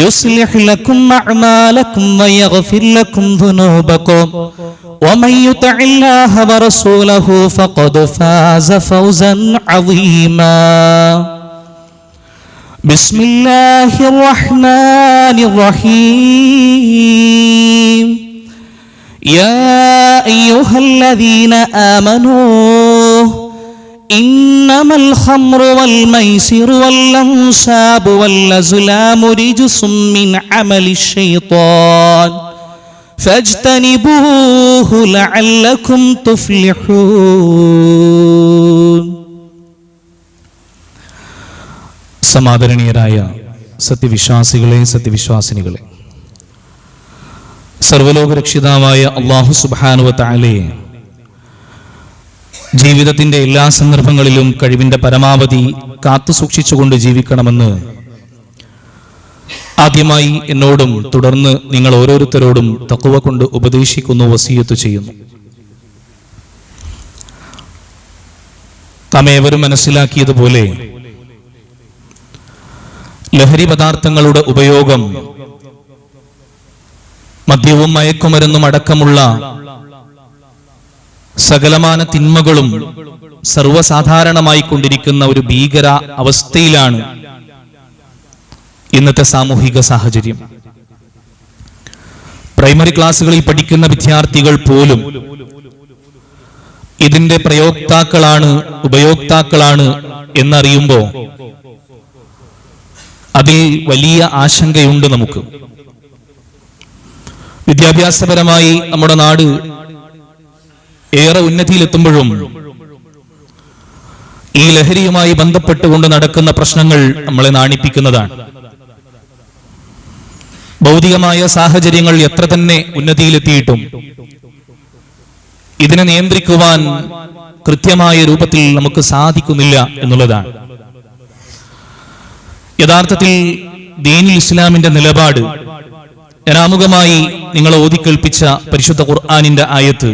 يصلح لكم أعمالكم ويغفر لكم ذنوبكم. ومن يطع الله ورسوله فقد فاز فوزا عظيما. بسم الله الرحمن الرحيم. يا أيها الذين آمنوا إنما الخمر والميسر والأنساب والأزلام رجس من عمل الشيطان فاجتنبوه لعلكم تفلحون സമാദരണീയരായ സത്യവിശ്വാസികളെ സത്യവിശ്വാസിനികളെ സർവലോക രക്ഷിതാവായ അള്ളാഹു സുബാനുവ താലയെ ജീവിതത്തിന്റെ എല്ലാ സന്ദർഭങ്ങളിലും കഴിവിന്റെ പരമാവധി കാത്തു സൂക്ഷിച്ചുകൊണ്ട് ജീവിക്കണമെന്ന് ആദ്യമായി എന്നോടും തുടർന്ന് നിങ്ങൾ ഓരോരുത്തരോടും തക്കുവ കൊണ്ട് ഉപദേശിക്കുന്നു വസീയത്ത് ചെയ്യുന്നു. തമേവരും മനസ്സിലാക്കിയതുപോലെ ലഹരി പദാർത്ഥങ്ങളുടെ ഉപയോഗം മദ്യവും മയക്കുമരുന്നും അടക്കമുള്ള സകലമാന തിന്മകളും സർവസാധാരണമായി കൊണ്ടിരിക്കുന്ന ഒരു ഭീകര അവസ്ഥയിലാണ് ഇന്നത്തെ സാമൂഹിക സാഹചര്യം. പ്രൈമറി ക്ലാസ്സുകളിൽ പഠിക്കുന്ന വിദ്യാർത്ഥികൾ പോലും ഇതിന്റെ പ്രയോക്താക്കളാണ് ഉപയോക്താക്കളാണ് എന്നറിയുമ്പോൾ അതിൽ വലിയ ആശങ്കയുണ്ട് നമുക്ക്. വിദ്യാഭ്യാസപരമായി നമ്മുടെ നാട് ഏറെ ഉന്നതിയിലെത്തുമ്പോഴും ഈ ലഹരിയുമായി ബന്ധപ്പെട്ടുകൊണ്ട് നടക്കുന്ന പ്രശ്നങ്ങൾ നമ്മളെ നാണിപ്പിക്കുന്നതാണ്. ഭൗതികമായ സാഹചര്യങ്ങൾ എത്ര തന്നെ ഉന്നതിയിലെത്തിയിട്ടും ഇതിനെ നിയന്ത്രിക്കുവാൻ കൃത്യമായ രൂപത്തിൽ നമുക്ക് സാധിക്കുന്നില്ല എന്നുള്ളതാണ്. യഥാർത്ഥത്തിൽ ദീനി ഇസ്ലാമിന്റെ നിലപാട് അനാമുഖമായി നിങ്ങളെ ഓതിക്കേൽപ്പിച്ച പരിശുദ്ധ ഖുർആാനിന്റെ ആയത്ത്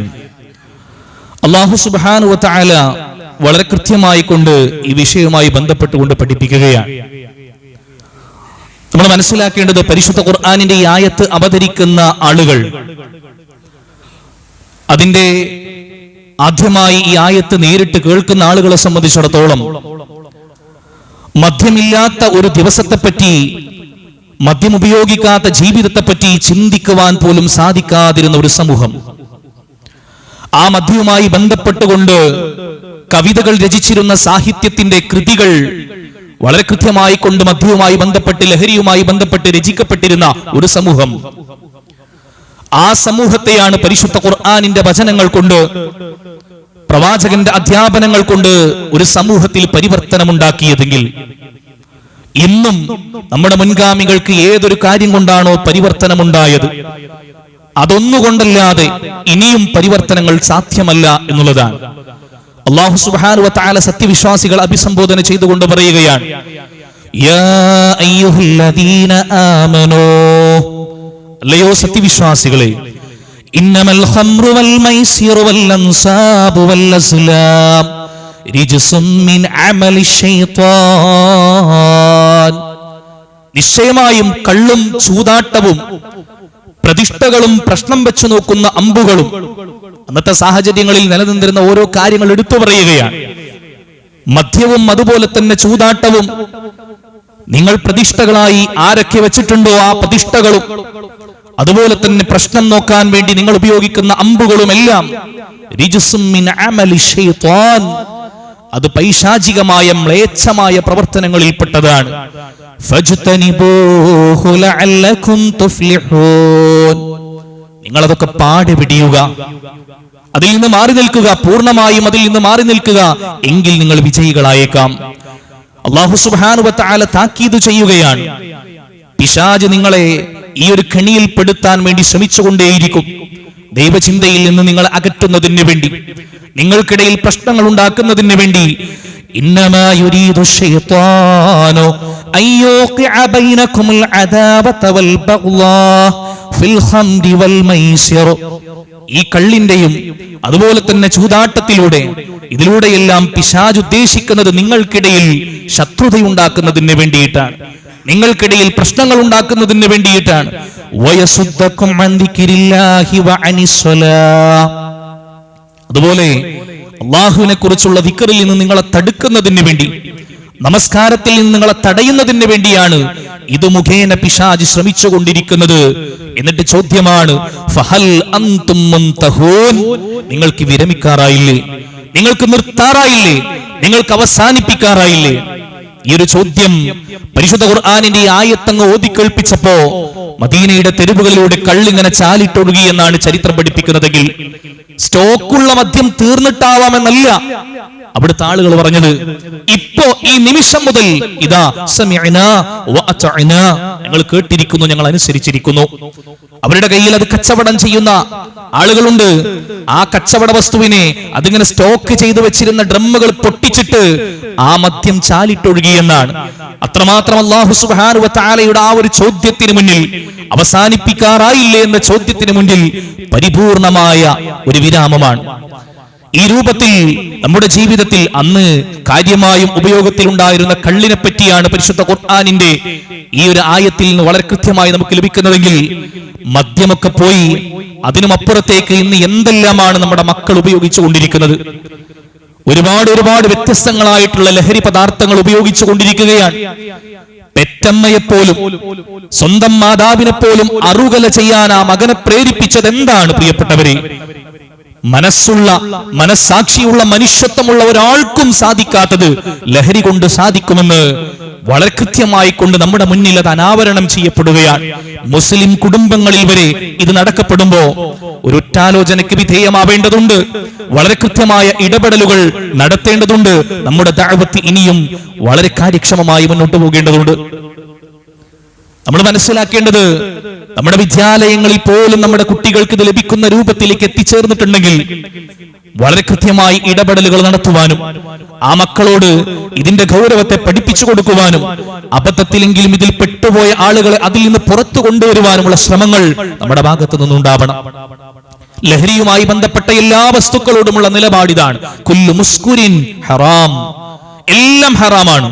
അള്ളാഹു സുബാനു വാല വളരെ കൃത്യമായി കൊണ്ട് ഈ വിഷയവുമായി ബന്ധപ്പെട്ടുകൊണ്ട് പഠിപ്പിക്കുകയാണ്. നമ്മൾ മനസ്സിലാക്കേണ്ടത് പരിശുദ്ധ ഖുർആാനിന്റെ ഈ ആയത്ത് അവതരിക്കുന്ന ആളുകൾ. അതിന്റെ ആദ്യമായി ഈ ആയത്ത് നേരിട്ട് കേൾക്കുന്ന ആളുകളെ സംബന്ധിച്ചിടത്തോളം മദ്യമില്ലാത്ത ഒരു ദിവസത്തെപ്പറ്റി മദ്യം ഉപയോഗിക്കാത്ത ജീവിതത്തെപ്പറ്റി ചിന്തിക്കുവാൻ പോലും സാധിക്കാതിരുന്ന ഒരു സമൂഹം. ആ മദ്യവുമായി ബന്ധപ്പെട്ടുകൊണ്ട് കവിതകൾ രചിച്ചിരുന്ന സാഹിത്യത്തിന്റെ കൃതികൾ വളരെ കൃത്യമായി കൊണ്ട് മദ്യവുമായി ബന്ധപ്പെട്ട് ലഹരിയുമായി ബന്ധപ്പെട്ട് രചിക്കപ്പെട്ടിരുന്ന ഒരു സമൂഹം. ആ സമൂഹത്തെയാണ് പരിശുദ്ധ ഖുർആാനിന്റെ വചനങ്ങൾ കൊണ്ട് പ്രവാചകന്റെ അധ്യാപനങ്ങൾ കൊണ്ട് ഒരു സമൂഹത്തിൽ പരിവർത്തനമുണ്ടാക്കിയതെങ്കിൽ ഇന്നും നമ്മുടെ മുൻഗാമികൾക്ക് ഏതൊരു കാര്യം കൊണ്ടാണോ പരിവർത്തനമുണ്ടായത്? അതൊന്നുകൊണ്ടല്ലാതെ ഇനിയും പരിവർത്തനങ്ങൾ സാധ്യമല്ല എന്നുള്ളതാണ്. അള്ളാഹു സുബാനു വതആല സത്യവിശ്വാസികൾ അഭിസംബോധന ചെയ്തുകൊണ്ട് പറയുകയാണ് അല്ലയോ സത്യവിശ്വാസികളെ നിശ്ചയമായും കള്ളും ചൂതാട്ടവും പ്രതിഷ്ഠകളും പ്രശ്നം വെച്ചു നോക്കുന്ന അമ്പുകളും അന്നത്തെ സാഹചര്യങ്ങളിൽ നിലനിന്നിരുന്ന ഓരോ കാര്യങ്ങൾ എടുത്തു പറയുകയാണ് മദ്യവും അതുപോലെ തന്നെ ചൂതാട്ടവും നിങ്ങൾ പ്രതിഷ്ഠകളായി ആരൊക്കെ വെച്ചിട്ടുണ്ടോ ആ പ്രതിഷ്ഠകളും അതുപോലെ തന്നെ പ്രശ്നം നോക്കാൻ വേണ്ടി നിങ്ങൾ ഉപയോഗിക്കുന്ന അമ്പുകളും എല്ലാം. അത് പൈശാചികമായ മ്ലേച്ഛമായ പ്രവർത്തനങ്ങളിൽപ്പെട്ടതാണ്. നിങ്ങളതൊക്കെ പാടി പിടിയുക. അതിൽ നിന്ന് മാറി നിൽക്കുക പൂർണമായും അതിൽ നിന്ന് മാറി നിൽക്കുക. എങ്കിൽ നിങ്ങൾ വിജയികളായേക്കാം. അള്ളാഹു സുബാനുവത്താല താക്കീത് ചെയ്യുകയാണ്. പിശാജ് നിങ്ങളെ ഈ ഒരു കെണിയിൽ പെടുത്താൻ വേണ്ടി ശ്രമിച്ചുകൊണ്ടേയിരിക്കും. ദൈവചിന്തയിൽ നിന്ന് നിങ്ങൾ അകറ്റുന്നതിന് വേണ്ടി നിങ്ങൾക്കിടയിൽ പ്രശ്നങ്ങൾ ഉണ്ടാക്കുന്നതിന് വേണ്ടി ഈ കള്ളിന്റെയും അതുപോലെ തന്നെ ചൂതാട്ടത്തിലൂടെ ഇതിലൂടെയെല്ലാം പിശാജ് ഉദ്ദേശിക്കുന്നത് നിങ്ങൾക്കിടയിൽ ശത്രുതയുണ്ടാക്കുന്നതിന് വേണ്ടിയിട്ടാണ്. നിങ്ങൾക്കിടയിൽ പ്രശ്നങ്ങൾ ഉണ്ടാക്കുന്നതിന് വേണ്ടിയിട്ടാണ്. അതുപോലെ അള്ളാഹുവിനെ കുറിച്ചുള്ള ദിക്കറിൽ നിന്ന് നിങ്ങളെ തടുക്കുന്നതിന് വേണ്ടി നമസ്കാരത്തിൽ നിന്ന് നിങ്ങളെ തടയുന്നതിന് വേണ്ടിയാണ് ഇത് മുഖേന പിശാജ് ശ്രമിച്ചുകൊണ്ടിരിക്കുന്നത്. എന്നിട്ട് ചോദ്യമാണ് ഫഹൽ? നിങ്ങൾക്ക് വിരമിക്കാറായില്ലേ? നിങ്ങൾക്ക് നിർത്താറായില്ലേ? നിങ്ങൾക്ക് അവസാനിപ്പിക്കാറായില്ലേ? ഈ ഒരു ചോദ്യം പരിശുദ്ധ ഖുർആാനിന്റെ ആയത്തങ്ങ് ഓതിക്കേൾപ്പിച്ചപ്പോ മദീനയുടെ തെരുവുകളിലൂടെ കള്ളിങ്ങനെ ചാലിട്ടൊഴുകി എന്നാണ് ചരിത്രം പഠിപ്പിക്കുന്നതെങ്കിൽ സ്റ്റോക്കുള്ള മദ്യം തീർന്നിട്ടാവാമെന്നല്ല അവിടുത്തെ ആളുകൾ പറഞ്ഞത് ഇപ്പോ ഈ നിമിഷം മുതൽ ഇതാ. ഞങ്ങൾ കേട്ടിരിക്കുന്നു ഞങ്ങൾ അനുസരിച്ചിരിക്കുന്നു. അവരുടെ കയ്യിൽ അത് കച്ചവടം ചെയ്യുന്ന ആളുകളുണ്ട്. ആ കച്ചവട വസ്തുവിനെ അതിങ്ങനെ സ്റ്റോക്ക് ചെയ്തു വെച്ചിരുന്ന ഡ്രമ്മുകൾ പൊട്ടിച്ചിട്ട് ആ മദ്യം ചാലിട്ടൊഴുകി എന്നാണ്. അത്രമാത്രം അള്ളാഹു സുഹാനുവാലയുടെ ആ ഒരു ചോദ്യത്തിന് മുന്നിൽ അവസാനിപ്പിക്കാറായില്ലേ എന്ന ചോദ്യത്തിന് മുന്നിൽ പരിപൂർണമായ ഒരു വിരാമമാണ്. ഈ രൂപത്തിൽ നമ്മുടെ ജീവിതത്തിൽ അന്ന് കാര്യമായും ഉപയോഗത്തിലുണ്ടായിരുന്ന കള്ളിനെ പറ്റിയാണ് പരിശുദ്ധ ഖുർആാനിന്റെ ഈ ഒരു ആയത്തിൽ നിന്ന് വളരെ കൃത്യമായി നമുക്ക് ലഭിക്കുന്നതെങ്കിൽ മദ്യമൊക്കെ പോയി അതിനുമപ്പുറത്തേക്ക് ഇന്ന് എന്തെല്ലാമാണ് നമ്മുടെ മക്കൾ ഉപയോഗിച്ചു കൊണ്ടിരിക്കുന്നത്? ഒരുപാട് ഒരുപാട് വ്യത്യസ്തങ്ങളായിട്ടുള്ള ലഹരി പദാർത്ഥങ്ങൾ ഉപയോഗിച്ചു കൊണ്ടിരിക്കുകയാണ്. പെറ്റമ്മയെപ്പോലും സ്വന്തം മാതാവിനെ പോലും അറുകല ചെയ്യാൻ ആ മകനെ പ്രേരിപ്പിച്ചത് എന്താണ് പ്രിയപ്പെട്ടവരെ? മനസ്സുള്ള മനസ്സാക്ഷിയുള്ള മനുഷ്യത്വമുള്ള ഒരാൾക്കും സാധിക്കാത്തത് ലഹരി കൊണ്ട് സാധിക്കുമെന്ന് വളരെ കൃത്യമായി കൊണ്ട് നമ്മുടെ മുന്നിൽ അത് അനാവരണം ചെയ്യപ്പെടുകയാണ്. മുസ്ലിം കുടുംബങ്ങളിൽ വരെ ഇത് നടക്കപ്പെടുമ്പോ ഒരു ഒറ്റാലോചനയ്ക്ക് വിധേയമാവേണ്ടതുണ്ട്. വളരെ കൃത്യമായ ഇടപെടലുകൾ നടത്തേണ്ടതുണ്ട്. നമ്മുടെ ദഅവത്ത് ഇനിയും വളരെ കാര്യക്ഷമമായി മുന്നോട്ട് പോകേണ്ടതുണ്ട്. നമ്മൾ മനസ്സിലാക്കേണ്ടത് നമ്മുടെ വിദ്യാലയങ്ങളിൽ പോലും നമ്മുടെ കുട്ടികൾക്ക് ഇത് ലഭിക്കുന്ന രൂപത്തിലേക്ക് എത്തിച്ചേർന്നിട്ടുണ്ടെങ്കിൽ വളരെ കൃത്യമായി ഇടപെടലുകൾ നടത്തുവാനും ആ മക്കളോട് ഇതിന്റെ ഗൗരവത്തെ പഠിപ്പിച്ചു കൊടുക്കുവാനും അബദ്ധത്തിലെങ്കിലും ഇതിൽ പെട്ടുപോയ ആളുകളെ അതിൽ നിന്ന് പുറത്തു കൊണ്ടുവരുവാനുമുള്ള ശ്രമങ്ങൾ നമ്മുടെ ഭാഗത്തു നിന്നുണ്ടാവണം. ലഹരിയുമായി ബന്ധപ്പെട്ട എല്ലാ വസ്തുക്കളോടുമുള്ള നിലപാടിതാണ്. കുല്ലു മുസ്കുരിൻ ഹറാം. എല്ലാം ഹറാമാണ്.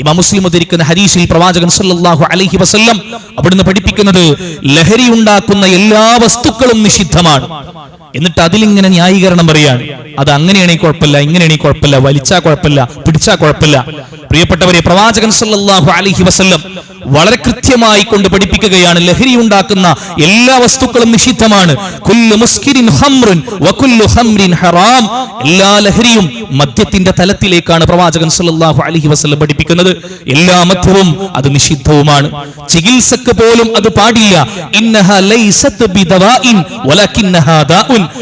ഇമാം മുസ്ലിം ഉദ്ധരിക്കുന്ന ഹരീസിൽ പ്രവാചകൻ സല്ലല്ലാഹു അലൈഹി വസല്ലം അവിടുന്ന് പഠിപ്പിക്കുന്നത് ലഹരി ഉണ്ടാക്കുന്ന എല്ലാ വസ്തുക്കളും നിഷിദ്ധമാണ്. എന്നിട്ട് അതിലിങ്ങനെ ന്യായീകരണം പറയാണ്. അത് അങ്ങനെയാണെങ്കിൽ കുഴപ്പമില്ല ഇങ്ങനെയാണെങ്കിൽ കുഴപ്പമില്ല വലിച്ചാ കുഴപ്പമില്ല പിടിച്ചാ കുഴപ്പമില്ല. പ്രിയപ്പെട്ടവരെ പ്രവാചകൻ സല്ലാഹു അലൈഹി വസ്ല്ലം വളരെ കൃത്യമായി കൊണ്ട് പഠിപ്പിക്കുകയാണ് ലഹരി ഉണ്ടാക്കുന്ന എല്ലാ വസ്തുക്കളും നിഷിദ്ധമാണ്. ഹറാം. എല്ലാ ലഹരിയും മദ്യത്തിന്റെ തലത്തിലേക്കാണ് പ്രവാചകൻ സല്ലാഹു അലൈഹി വസ്ല്ലം പഠിപ്പിക്കുന്നത്. എല്ലാ മദ്യവും അത് നിഷിദ്ധവുമാണ്. ചികിത്സക്ക് പോലും അത് പാടില്ല.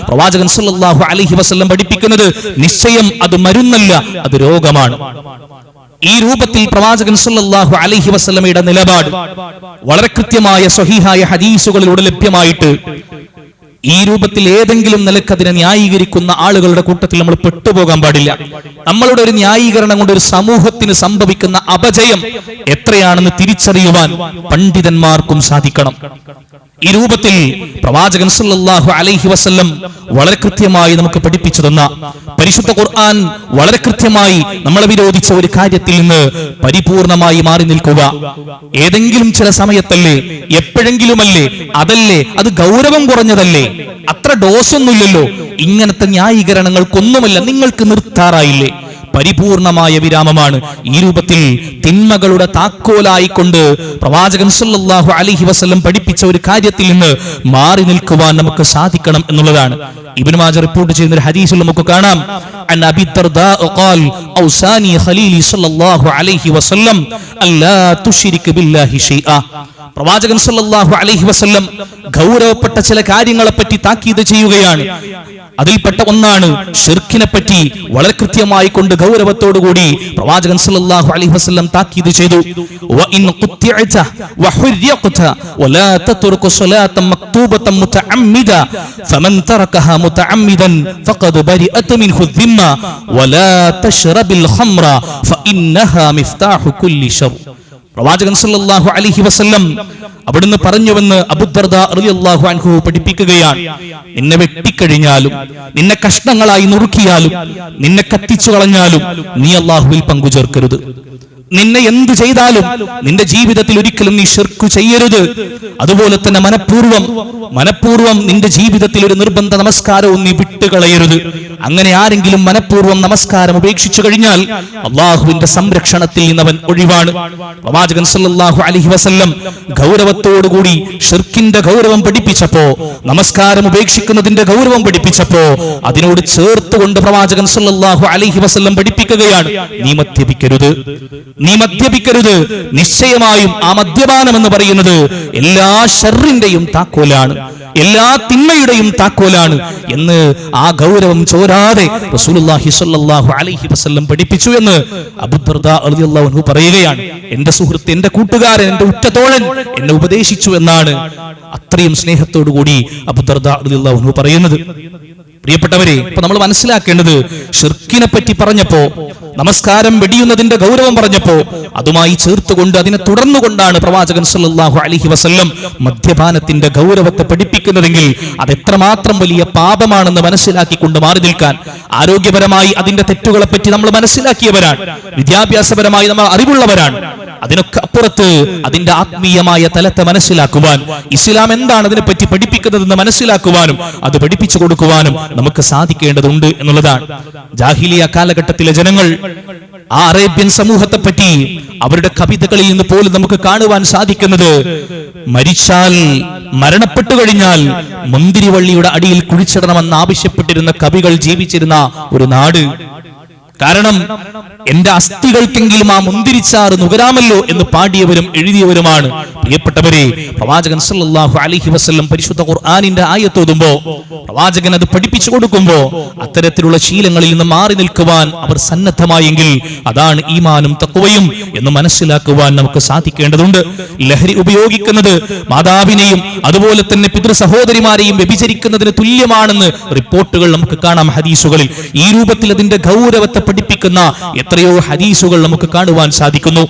പ്രവാചകൻ സല്ലല്ലാഹു അലൈഹി വസല്ലം പഠിപ്പിക്കുന്നത് നിശ്ചയം അത് മരുന്നല്ല അത് രോഗമാണ്. ഈ രൂപത്തിൽ പ്രവാചകൻ സല്ലല്ലാഹു അലൈഹി വസല്ലമയുടെ നിലപാട് വളരെ കൃത്യമായ സ്വഹീഹായ ഹദീസുകളിലൂടെ ലഭ്യമായിട്ട് ഈ രൂപത്തിൽ ഏതെങ്കിലും നിലയ്ക്ക് അതിനെ ന്യായീകരിക്കുന്ന ആളുകളുടെ കൂട്ടത്തിൽ നമ്മൾ പെട്ടുപോകാൻ പാടില്ല. നമ്മളുടെ ഒരു ന്യായീകരണം കൊണ്ട് ഒരു സമൂഹത്തിന് സംഭവിക്കുന്ന അപജയം എത്രയാണെന്ന് തിരിച്ചറിയുവാൻ പണ്ഡിതന്മാർക്കും സാധിക്കണം. ഈ രൂപത്തിൽ പ്രവാചകൻ സല്ലല്ലാഹു അലൈഹി വസല്ലം വളരെ കൃത്യമായി നമുക്ക് പഠിപ്പിച്ചു തന്ന പരിശുദ്ധ ഖുർആൻ വളരെ കൃത്യമായി നമ്മളെ വിരോധിച്ച ഒരു കാര്യത്തിൽ നിന്ന് പരിപൂർണമായി മാറി നിൽക്കുക. ഏതെങ്കിലും ചില സമയത്തല്ലേ എപ്പോഴെങ്കിലുമല്ലേ അതല്ലേ അത് ഗൗരവം കുറഞ്ഞതല്ലേ അത്ര ഡോസൊന്നുമില്ലല്ലോ ഇങ്ങനത്തെ ന്യായീകരണങ്ങൾക്കൊന്നുമല്ല നിങ്ങൾക്ക് നിർത്താറായില്ലേ. പരിപൂർണമായ വിരാമമാണ് ഈ രൂപത്തിൽ തിന്മകളുടെ താക്കോലായിക്കൊണ്ട് പ്രവാചകൻ സല്ലല്ലാഹു അലൈഹി വസല്ലം പഠിപ്പിച്ച ഒരു കാര്യത്തിൽ നിന്ന് മാറി നിൽക്കുവാൻ നമുക്ക് സാധിക്കണം എന്നുള്ളതാണ് ഇബ്നു മാജ റിപ്പോർട്ട് ചെയ്യുന്ന ഒരു ഹദീസിൽ നമുക്ക് കാണാം അൻ അബി الدرداء قال اوصاني خليلي صلى الله عليه وسلم الا تشرك بالله شيئا പ്രവാചകൻ സല്ലല്ലാഹു അലൈഹി വസല്ലം ഗൗരവപ്പെട്ട ചില കാര്യങ്ങളെ പറ്റി താക്കീത് ചെയ്യുകയാണ് അതിൽപ്പെട്ട ഒന്നാണ് ഷിർഖിനെ പറ്റി വളരെ കൃത്യമായി കൊണ്ട് ഗൗരവത്തോടുകൂടി പ്രവാചകൻ സല്ലല്ലാഹു അലൈഹി വസല്ലം താക്കീദ് ചെയ്തു. വ ഇൻ ഖുത്തിഅത വ വഹുരിഖത വലാ തതർകു സലാത മക്തൂബത മുതഅമ്മിദ ഫമൻ തറകഹ മുതഅമ്മിദൻ ഫഖദ് ബരിഅത മിൻഹു ദിമ്മ വലാ തശ്റബിൽ ഖംറ ഫഇന്നഹ മിഫ്താഹു കുല്ലി ശർ. പ്രവാചകൻ സല്ലല്ലാഹു അലൈഹി വസല്ലം അവിടുന്ന് പറഞ്ഞുവെന്ന് അബുദർദ റളിയല്ലാഹു അൻഹു പഠിപ്പിക്കുകയാണ്. നിന്നെ വെട്ടിക്കഴിഞ്ഞാലും നിന്നെ കഷ്ണങ്ങളായി നുറുക്കിയാലും നിന്നെ കത്തിച്ചു കളഞ്ഞാലും നീ അള്ളാഹുവിൽ പങ്കുചേർക്കരുത്. നിന്നെ എന്ത് ചെയ്താലും നിന്റെ ജീവിതത്തിൽ ഒരിക്കലും നീ ഷിർക്ക് ചെയ്യരുത്. അതുപോലെ തന്നെ മനഃപൂർവം മനഃപൂർവം നിന്റെ ജീവിതത്തിൽ ഒരു നിർബന്ധ നമസ്കാരവും നീ വിട്ടുകളയരുത്. അങ്ങനെ ആരെങ്കിലും മനഃപൂർവം നമസ്കാരം ഉപേക്ഷിച്ചു കഴിഞ്ഞാൽ അള്ളാഹുവിന്റെ സംരക്ഷണത്തിൽ നിന്നവൻ ഒഴിവാണ്. പ്രവാചകൻ സല്ലാഹു അലഹി വസല്ലം ഗൗരവത്തോടുകൂടി ഷിർക്കിന്റെ ഗൗരവം പഠിപ്പിച്ചപ്പോ നമസ്കാരം ഉപേക്ഷിക്കുന്നതിന്റെ ഗൗരവം പഠിപ്പിച്ചപ്പോ അതിനോട് ചേർത്തുകൊണ്ട് പ്രവാചകൻ സല്ലാഹു അലഹി വസല്ലം പഠിപ്പിക്കുകയാണ്. നീ മദ്യപിക്കരുത് നീ മദ്യപിക്കരുത്. നിശ്ചയമായും ആ മദ്യപാനം എന്ന് പറയുന്നത് എല്ലാ ഷെറിന്റെയും താക്കോലാണ്. എല്ലാ തിന്മയുടെയും താക്കോലാണ് എന്ന് ആ ഗൗരവം ചോരാതെ റസൂലുള്ളാഹി സ്വല്ലല്ലാഹു അലൈഹി വസല്ലം പഠിപ്പിച്ചു എന്ന് അബൂദർദ റളിയല്ലാഹു അൻഹു പറയുകയാണ്. എന്റെ സുഹൃത്ത് എന്റെ കൂട്ടുകാരൻ എന്റെ ഉറ്റത്തോഴൻ എന്നെ ഉപദേശിച്ചു എന്നാണ് അത്രയും സ്നേഹത്തോടു കൂടി അബൂദർദ റളിയല്ലാഹു അൻഹു പറയുന്നത്. പ്രിയപ്പെട്ടവരെ ഇപ്പൊ നമ്മൾ മനസ്സിലാക്കേണ്ടത് ഷിർക്കിനെ പറ്റി പറഞ്ഞപ്പോ നമസ്കാരം വെടിയുന്നതിന്റെ ഗൗരവം പറഞ്ഞപ്പോ അതുമായി ചേർത്തുകൊണ്ട് അതിനെ തുടർന്നുകൊണ്ടാണ് പ്രവാചകൻ സല്ലാഹു അലഹി വസല്ലം മദ്യപാനത്തിന്റെ ഗൗരവത്തെ പഠിപ്പിക്കുന്നതെങ്കിൽ അത് എത്രമാത്രം വലിയ പാപമാണെന്ന് മനസ്സിലാക്കിക്കൊണ്ട് മാറി നിൽക്കാൻ ആരോഗ്യപരമായി അതിന്റെ തെറ്റുകളെ പറ്റി നമ്മൾ മനസ്സിലാക്കിയവരാണ്. വിദ്യാഭ്യാസപരമായി നമ്മൾ അറിവുള്ളവരാണ്. അതിനൊക്കെ അപ്പുറത്ത് അതിന്റെ ആത്മീയമായ തലത്തെ മനസ്സിലാക്കുവാൻ ഇസ്ലാം എന്താണ് അതിനെ അതിനെപ്പറ്റി പഠിപ്പിക്കുന്നതെന്ന് മനസ്സിലാക്കുവാനും അത് പഠിപ്പിച്ചു കൊടുക്കുവാനും നമുക്ക് സാധിക്കേണ്ടതുണ്ട് എന്നുള്ളതാണ്. ജാഹിലിയ കാലഘട്ടത്തിലെ ജനങ്ങൾ ആ അറേബ്യൻ സമൂഹത്തെ പറ്റി അവരുടെ കവിതകളിൽ നിന്ന് പോലും നമുക്ക് കാണുവാൻ സാധിക്കുന്നത് മരിച്ചാൽ മരണപ്പെട്ടു കഴിഞ്ഞാൽ മുന്തിരിവള്ളിയുടെ അടിയിൽ കുഴിച്ചിടണമെന്ന് ആവശ്യപ്പെട്ടിരുന്ന കവികൾ ജീവിച്ചിരുന്ന ഒരു നാട്. കാരണം എന്റെ അസ്ഥികൾക്കെങ്കിലും ആ മുന്തിരിച്ചാറ് നുകരാമല്ലോ എന്ന് പാടിയവരും എഴുതിയവരുമാണ്. പ്രിയപ്പെട്ടവരെ പ്രവാചകൻ സല്ലല്ലാഹു അലൈഹി വസല്ലം പരിശുദ്ധ ഖുർആനിന്റെ ആയത്തോതുമ്പോ പ്രവാചകൻ അത് പഠിപ്പിച്ചു കൊടുക്കുമ്പോ അത്തരത്തിലുള്ള ശീലങ്ങളിൽ നിന്ന് മാറി നിൽക്കുവാൻ അവർ സന്നദ്ധമായെങ്കിൽ അതാണ് ഈമാനും തക്കുവയും എന്ന് മനസ്സിലാക്കുവാൻ നമുക്ക് സാധിക്കേണ്ടതുണ്ട്. ലഹരി ഉപയോഗിക്കുന്നത് മാതാവിനെയും അതുപോലെ തന്നെ പിതൃ സഹോദരിമാരെയും വ്യഭിചരിക്കുന്നതിന് തുല്യമാണെന്ന് റിപ്പോർട്ടുകൾ നമുക്ക് കാണാം ഹദീസുകളിൽ. ഈ രൂപത്തിൽ അതിന്റെ ഗൗരവത്തെ പഠിപ്പിക്കുന്ന എത്രയോ ഹദീസുകൾ നമുക്ക് കാണുവാൻ സാധിക്കുന്നു.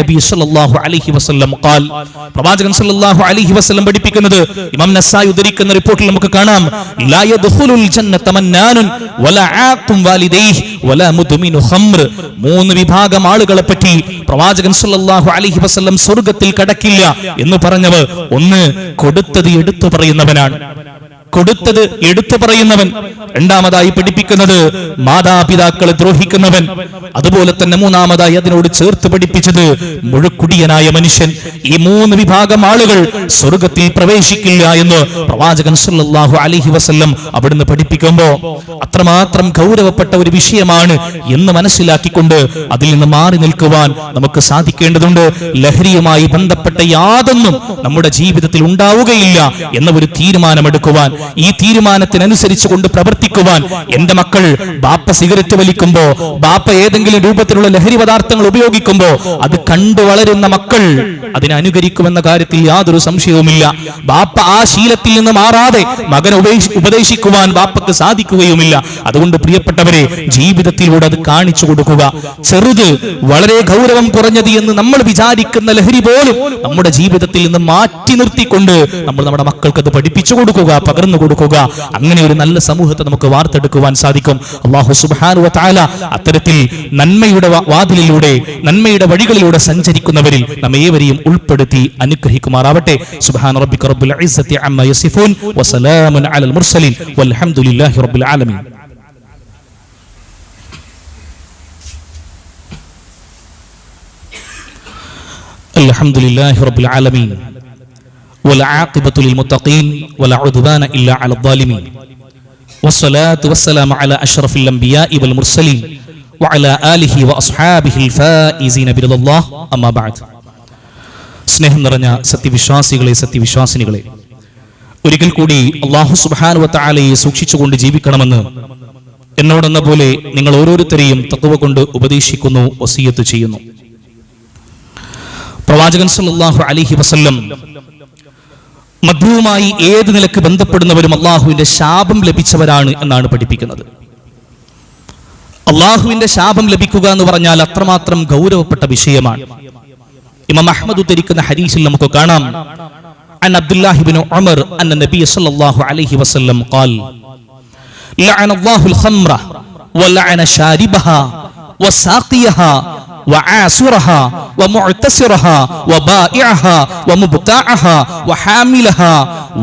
നബി സല്ലല്ലാഹു അലൈഹി വസല്ലം ഖാൽ. പ്രവാചകൻ സല്ലല്ലാഹു അലൈഹി വസല്ലം പഠിപ്പിക്കുന്നത് ഇമാം നസായി ഉദ്ധരിക്കുന്ന റിപ്പോർട്ടിൽ നമുക്ക് കാണാം. ലാ യദ്ഖുലുൽ ജന്നത വലാ ഖംർ മൂന്ന് വിഭാഗം ആളുകളെ പറ്റി പ്രവാചകൻ സല്ലല്ലാഹു അലൈഹി വസല്ലം സ്വർഗത്തിൽ കടക്കില്ല എന്ന് പറഞ്ഞവർ ഒന്ന് കൊടുത്തത് എടുത്തു പറയുന്നവനാണ്. കൊടുത്തത് എടുത്തു പറയുന്നവൻ. രണ്ടാമതായി പഠിപ്പിക്കുന്നത് മാതാപിതാക്കളെ ദ്രോഹിക്കുന്നവൻ. അതുപോലെ തന്നെ മൂന്നാമതായി അതിനോട് ചേർത്ത് പഠിപ്പിച്ചത് മുഴുക്കുടിയനായ മനുഷ്യൻ. ഈ മൂന്ന് വിഭാഗം ആളുകൾ സ്വർഗത്തിൽ പ്രവേശിക്കില്ല എന്ന് പ്രവാചകൻ സല്ലല്ലാഹു അലൈഹി വസല്ലം അവിടുന്ന് പഠിപ്പിക്കുമ്പോ അത്രമാത്രം ഗൗരവപ്പെട്ട ഒരു വിഷയമാണ് എന്ന് മനസ്സിലാക്കിക്കൊണ്ട് അതിൽ നിന്ന് മാറി നിൽക്കുവാൻ നമുക്ക് സാധിക്കേണ്ടതുണ്ട്. ലഹരിയുമായി ബന്ധപ്പെട്ട യാതൊന്നും നമ്മുടെ ജീവിതത്തിൽ ഉണ്ടാവുകയില്ല എന്ന ഒരു തീരുമാനമെടുക്കുവാൻ ഈ തീരുമാനത്തിനനുസരിച്ച് കൊണ്ട് പ്രവർത്തിക്കുവാൻ എന്റെ മക്കൾ ബാപ്പ സിഗരറ്റ് വലിക്കുമ്പോ ബാപ്പ ഏതെങ്കിലും രൂപത്തിലുള്ള ലഹരി പദാർത്ഥങ്ങൾ ഉപയോഗിക്കുമ്പോ അത് കണ്ടു വളരുന്ന മക്കൾ അതിനെ അനുകരിക്കുമെന്ന കാര്യത്തിൽ യാതൊരു സംശയവുമില്ല. ബാപ്പ ആ ശീലത്തിൽ നിന്ന് മാറാതെ മകനെ ഉപദേശിക്കുവാൻ ബാപ്പക്ക് സാധിക്കുകയുമില്ല. അതുകൊണ്ട് പ്രിയപ്പെട്ടവരെ ജീവിതത്തിലൂടെ അത് കാണിച്ചു കൊടുക്കുക. ചെറുത് വളരെ ഗൗരവം കുറഞ്ഞത് എന്ന് നമ്മൾ വിചാരിക്കുന്ന ലഹരി പോലും നമ്മുടെ ജീവിതത്തിൽ നിന്ന് മാറ്റി നിർത്തിക്കൊണ്ട് നമ്മൾ നമ്മുടെ മക്കൾക്ക് അത് പഠിപ്പിച്ചു കൊടുക്കുക പകർന്നു കൊടുക്കുക അങ്ങനെ ഒരു നല്ല സമൂഹത്തെ നമുക്ക് വാർത്തെടുക്കുവാൻ സാധിക്കും അള്ളാഹു സുബാനു താല അത്തരത്തിൽ നന്മയുടെ വാ- വാതിലിലൂടെ നന്മയുടെ വഴികളിലൂടെ സഞ്ചരിക്കുന്നവരിൽ നമ്മ ഏവരെയും ഉൾപ്പെടുത്തി അനുഗ്രഹിക്കുമാറാവട്ടെ സുബ്ഹാന റബ്ബിക റബ്ബിൽ ഇസ്സത്തി അമ്മ യസിഫൂൻ വസലാമുൻ അലൽ മുർസലീൻ വൽഹംദുലില്ലാഹി റബ്ബിൽ ആലമീൻ الحمد لله رب العالمين والعاقبة للمتقين ولا عدوان إلا على الظالمين والصلاة والسلام على أشرف الأنبياء والمرسلين وعلى آله وأصحابه الفائزين برضا الله أما بعد സ്നേഹം നിറഞ്ഞ സത്യവിശ്വാസികളെ സത്യവിശ്വാസിനികളെ ഒരിക്കൽ കൂടി അള്ളാഹു സുബാനുവത്ത ആലയെ സൂക്ഷിച്ചുകൊണ്ട് ജീവിക്കണമെന്ന് എന്നോടെന്ന പോലെ നിങ്ങൾ ഓരോരുത്തരെയും തത്വ കൊണ്ട് ഉപദേശിക്കുന്നു വസീയത്ത് ചെയ്യുന്നു പ്രവാചകൻ സല്ലല്ലാഹു അലൈഹി വസല്ലം മദ്യവുമായി ഏത് നിലക്ക് ബന്ധപ്പെടുന്നവരും അള്ളാഹുവിന്റെ ശാപം ലഭിച്ചവരാണ് എന്നാണ് പഠിപ്പിക്കുന്നത് അള്ളാഹുവിന്റെ ശാപം ലഭിക്കുക എന്ന് പറഞ്ഞാൽ അത്രമാത്രം ഗൗരവപ്പെട്ട വിഷയമാണ് ഇമാം അഹ്മദ് ഉദ്ധരിക്കുന്ന ഹരീസിൽ നമുക്ക് കാണാം عن عبد الله بن عمر أن النبي صلى الله عليه وسلم قال لعن الله الخمر ولعن شاربها وساقيها وعاصرها ومعتسرها وبائعها ومبتاعها وحاملها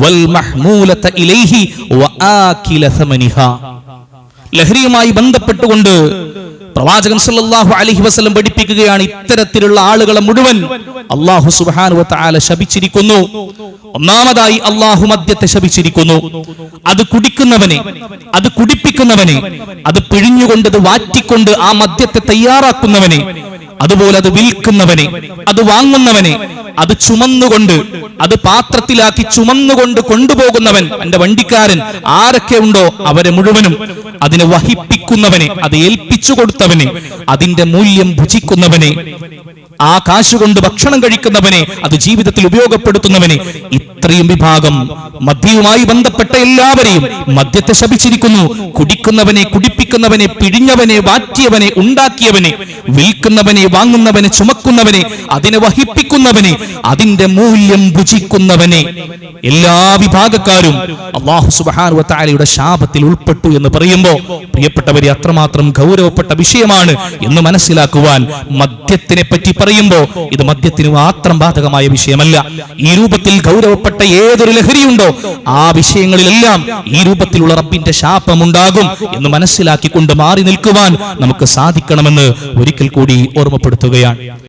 والمحمولة إليه وآكل ثمنها ലഹരിയുമായി ബന്ധപ്പെട്ടുകൊണ്ട് പ്രവാചകൻ സല്ലല്ലാഹു അലൈഹി വസല്ലം പഠിപ്പിക്കുകയാണ് ഇത്തരത്തിലുള്ള ആളുകളെ മുഴുവൻ അള്ളാഹു സുബ്ഹാനഹു വതആല ശപിച്ചിരിക്കുന്നു. ഒന്നാമതായി അള്ളാഹു മദ്യത്തെ ശപിച്ചിരിക്കുന്നു. അത് കുടിക്കുന്നവനെ അത് കുടിപ്പിക്കുന്നവനെ അത് പിഴിഞ്ഞുകൊണ്ട് അത് വാറ്റിക്കൊണ്ട് ആ മദ്യത്തെ തയ്യാറാക്കുന്നവനെ അതുപോലെ അത് വിൽക്കുന്നവനെ അത് വാങ്ങുന്നവനെ അത് ചുമന്നുകൊണ്ട് അത് പാത്രത്തിലാക്കി ചുമന്നുകൊണ്ട് കൊണ്ടുപോകുന്നവൻ എന്റെ വണ്ടിക്കാരൻ ആരൊക്കെ ഉണ്ടോ അവരെ മുഴുവനും അതിനെ വഹിപ്പിക്കുന്നവനെ അത് ഏൽപ്പിച്ചു കൊടുത്തവനെ അതിന്റെ മൂല്യം ഭുജിക്കുന്നവനെ ആ കാശുകൊണ്ട് ഭക്ഷണം കഴിക്കുന്നവനെ അത് ജീവിതത്തിൽ ഉപയോഗപ്പെടുത്തുന്നവനെ ഇത്രയും വിഭാഗം മദ്യവുമായി ബന്ധപ്പെട്ട എല്ലാവരെയും മദ്യത്തെ ശപിച്ചിരിക്കുന്നു. കുടിക്കുന്നവനെ കുടിപ്പിക്കുന്നവനെ പിഴിഞ്ഞവനെ വാറ്റിയവനെ ഉണ്ടാക്കിയവനെ വിൽക്കുന്നവനെ വാങ്ങുന്നവനെ ചുമക്കുന്നവനെ അതിനെ വഹിപ്പിക്കുന്നവനെ അതിന്റെ മൂല്യം ഭുജിക്കുന്നവനെ. എല്ലാ വിഭാഗക്കാരും അള്ളാഹു സുബാനു താലയുടെ ശാപത്തിൽ ഉൾപ്പെട്ടു എന്ന് പറയുമ്പോ പ്രിയപ്പെട്ടവരെ അത്രമാത്രം ഗൗരവപ്പെട്ട വിഷയമാണ് എന്ന് മനസ്സിലാക്കുവാൻ മദ്യത്തിനെ പറ്റി പറയുമ്പോ ഇത് മദ്യത്തിന് മാത്രം ബാധകമായ വിഷയമല്ല. ഈ രൂപത്തിൽ ഗൗരവപ്പെട്ട ഏതൊരു ലഹരിയുണ്ടോ ആ വിഷയങ്ങളിലെല്ലാം ഈ രൂപത്തിലുള്ള റബ്ബിന്റെ ശാപമുണ്ടാകും എന്ന് മനസ്സിലാക്കിക്കൊണ്ട് മാറി നിൽക്കുവാൻ നമുക്ക് സാധിക്കണമെന്ന് ഒരിക്കൽ കൂടി ഓർമ്മപ്പെടുത്തുകയാണ്.